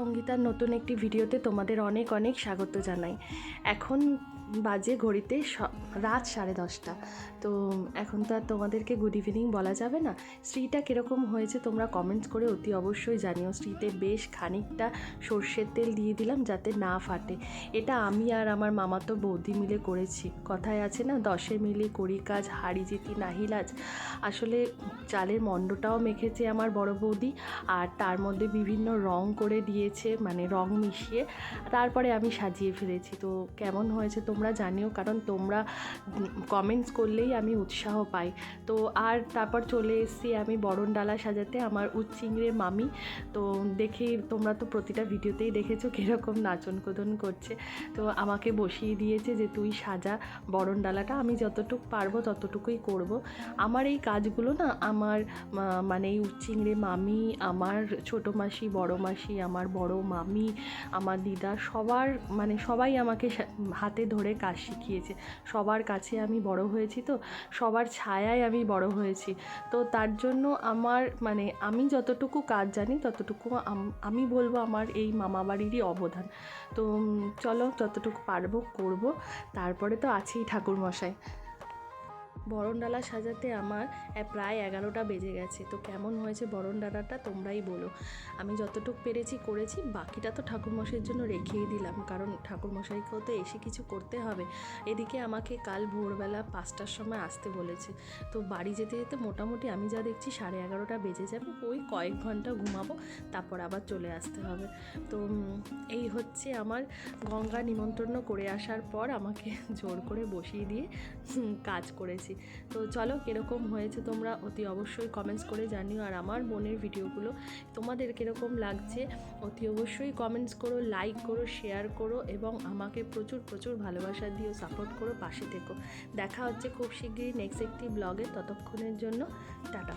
সঙ্গীতার নতুন একটি ভিডিওতে তোমাদের অনেক অনেক স্বাগত জানাই। এখন বাজে ঘড়িতে রাত সাড়ে দশটা। তো এখন তো আর তোমাদেরকে গুড ইভিনিং বলা যাবে না। স্ত্রীটা কীরকম হয়েছে তোমরা কমেন্টস করে অতি অবশ্যই জানিও। স্ত্রীতে বেশ খানিকটা সর্ষের তেল দিয়ে দিলাম যাতে না ফাটে। এটা আমি আর আমার মামাতো বৌদি মিলে করেছি। কথায় আছে না, দশে মিলে করি কাজ, হাড়ি জিতি নাহিলাজ আসলে চালের মণ্ডটাও মেখেছে আমার বড় বৌদি, আর তার মধ্যে বিভিন্ন রং করে দিয়েছে মানে রং মিশিয়ে তারপরে আমি সাজিয়ে ফেলেছি। তো কেমন হয়েছে তোমরা জানিও, কারণ তোমরা কমেন্টস করলেই আমি উৎসাহ পাই। তো আর তারপর চলে এসেছি আমি বরণ ডালা সাজাতে, আমার উচ্চিংড়ে মামি। তো দেখে তোমরা তো প্রতিটা ভিডিওতেই দেখেছ কীরকম নাচন কোদন করছে। তো আমাকে বসিয়ে দিয়েছে যে, তুই সাজা বরণ ডালাটা আমি যতটুকু পারব ততটুকুই করব। আমার এই কাজগুলো না, আমার মানে এই উচ্চিংড়ে মামি, আমার ছোটো মাসি, বড় মাসি, আমার বড় মামি, আমার দিদা, সবার মানে সবাই আমাকে হাতে ধরে কাজ শিখিয়েছে। সবার কাছে আমি বড় হয়েছি তো, সবার ছায়ায় আমি বড় হয়েছি। তো তার জন্য আমার মানে আমি যতটুকু কাজ জানি, ততটুকু আমি বলব আমার এই মামা বাড়িরই অবদান। তো চলো যতটুকু পারব, করব। তারপরে তো আছেই ঠাকুরমশাই। বরণডালা সাজাতে আমার প্রায় এগারোটা বেজে গেছে। তো কেমন হয়েছে বরণডালাটা তোমরাই বলো। আমি যতটুকু পেরেছি করেছি, বাকিটা তো ঠাকুরমশাইয়ের জন্য রেখেই দিলাম। কারণ ঠাকুরমশাইকেও তো এসে কিছু করতে হবে। এদিকে আমাকে কাল ভোরবেলা পাঁচটার সময় আসতে বলেছে। তো বাড়ি যেতে যেতে মোটামুটি আমি যা দেখছি সাড়ে এগারোটা বেজে যাবে। ওই কয়েক ঘণ্টা ঘুমাবো, তারপর আবার চলে আসতে হবে। তো এই হচ্ছে আমার গঙ্গা নিমন্ত্রণ করে আসার পর আমাকে জোর করে বসিয়ে দিয়ে কাজ করেছি। তো চলো কীরকম হয়েছে তোমরা অতি অবশ্যই কমেন্টস করে জানিও আর আমার বোনের ভিডিওগুলো তোমাদের কীরকম লাগছে অতি অবশ্যই কমেন্টস করো লাইক করো শেয়ার করো এবং আমাকে প্রচুর প্রচুর ভালোবাসা দিও সাপোর্ট করো, পাশে থেকো। দেখা হচ্ছে খুব শিগগিরই নেক্সট একটি ব্লগে ততক্ষণের জন্য টাটা।